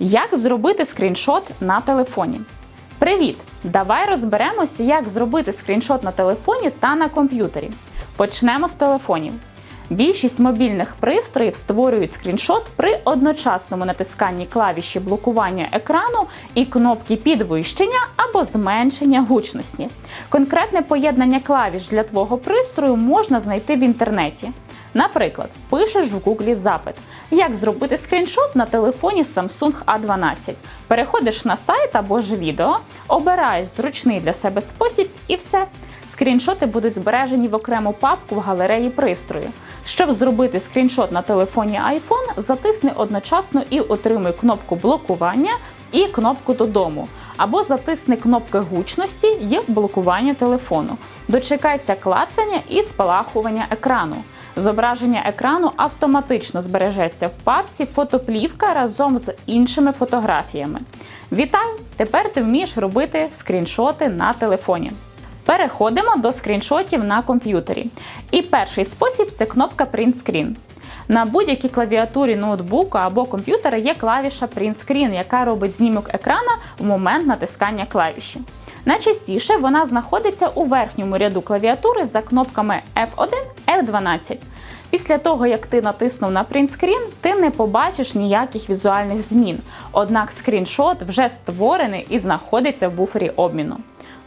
Як зробити скріншот на телефоні? Привіт! Давай розберемося, як зробити скріншот на телефоні та на комп'ютері. Почнемо з телефонів. Більшість мобільних пристроїв створюють скріншот при одночасному натисканні клавіші блокування екрану і кнопки підвищення або зменшення гучності. Конкретне поєднання клавіш для твого пристрою можна знайти в інтернеті. Наприклад, пишеш в Гуглі запит, як зробити скріншот на телефоні Samsung A12. Переходиш на сайт або ж відео, обираєш зручний для себе спосіб і все. Скріншоти будуть збережені в окрему папку в галереї пристрою. Щоб зробити скріншот на телефоні iPhone, затисни одночасно і отримуй кнопку блокування і кнопку додому. Або затисни кнопки гучності і блокування телефону. Дочекайся клацання і спалахування екрану. Зображення екрану автоматично збережеться в папці фотоплівка разом з іншими фотографіями. Вітаю! Тепер ти вмієш робити скріншоти на телефоні. Переходимо до скріншотів на комп'ютері. І перший спосіб це кнопка Print Screen. На будь-якій клавіатурі ноутбука або комп'ютера є клавіша Print Screen, яка робить знімок екрана в момент натискання клавіші. Найчастіше вона знаходиться у верхньому ряду клавіатури за кнопками F1, F12. Після того, як ти натиснув на Screen, ти не побачиш ніяких візуальних змін. Однак скріншот вже створений і знаходиться в буфері обміну.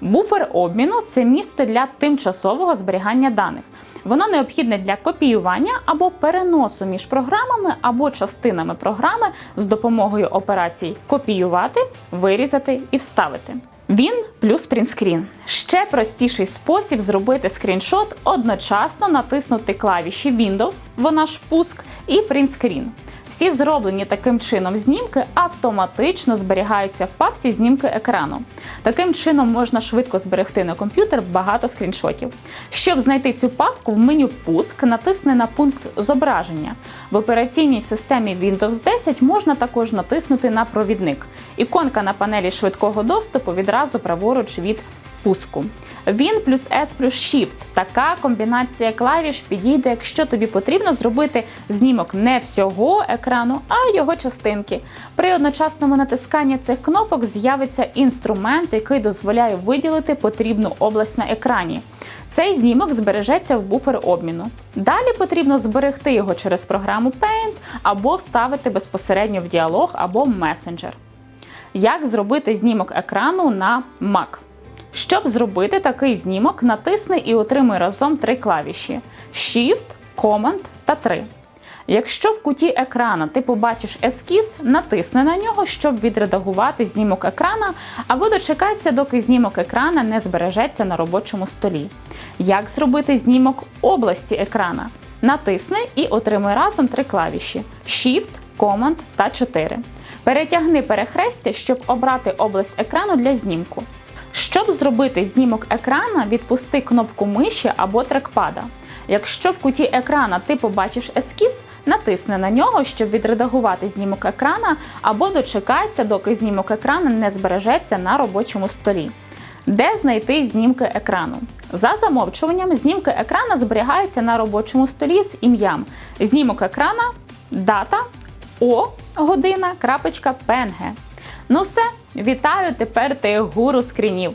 Буфер обміну це місце для тимчасового зберігання даних. Воно необхідне для копіювання або переносу між програмами або частинами програми з допомогою операцій копіювати, вирізати і вставити. Він плюс принтскрін. Ще простіший спосіб зробити скріншот одночасно натиснути клавіші Windows, вона ж пуск, і принтскрін. Всі зроблені таким чином знімки автоматично зберігаються в папці знімки екрану. Таким чином можна швидко зберегти на комп'ютер багато скріншотів. Щоб знайти цю папку в меню Пуск натисни на пункт зображення. В операційній системі Windows 10 можна також натиснути на провідник. Іконка на панелі швидкого доступу відразу праворуч від пуску. Він плюс S плюс Shift. Така комбінація клавіш підійде, якщо тобі потрібно зробити знімок не всього екрану, а його частинки. При одночасному натисканні цих кнопок з'явиться інструмент, який дозволяє виділити потрібну область на екрані. Цей знімок збережеться в буфер обміну. Далі потрібно зберегти його через програму Paint або вставити безпосередньо в діалог або месенджер. Як зробити знімок екрану на Mac? Щоб зробити такий знімок, натисни і отримай разом три клавіші: Shift, Command та 3. Якщо в куті екрана ти побачиш ескіз, натисни на нього, щоб відредагувати знімок екрана, або дочекайся, доки знімок екрана не збережеться на робочому столі. Як зробити знімок області екрана? Натисни і отримай разом три клавіші: Shift, Command та 4. Перетягни перехрестя, щоб обрати область екрану для знімку. Щоб зробити знімок екрана, відпусти кнопку миші або трекпада. Якщо в куті екрана ти побачиш ескіз, натисни на нього, щоб відредагувати знімок екрана, або дочекайся, доки знімок екрана не збережеться на робочому столі. Де знайти знімки екрану? За замовчуванням, знімки екрана зберігаються на робочому столі з ім'ям. Знімок екрана, дата, О, година, крапочка, ПНГ. Ну все, вітаю! Тепер ти гуру скрінів.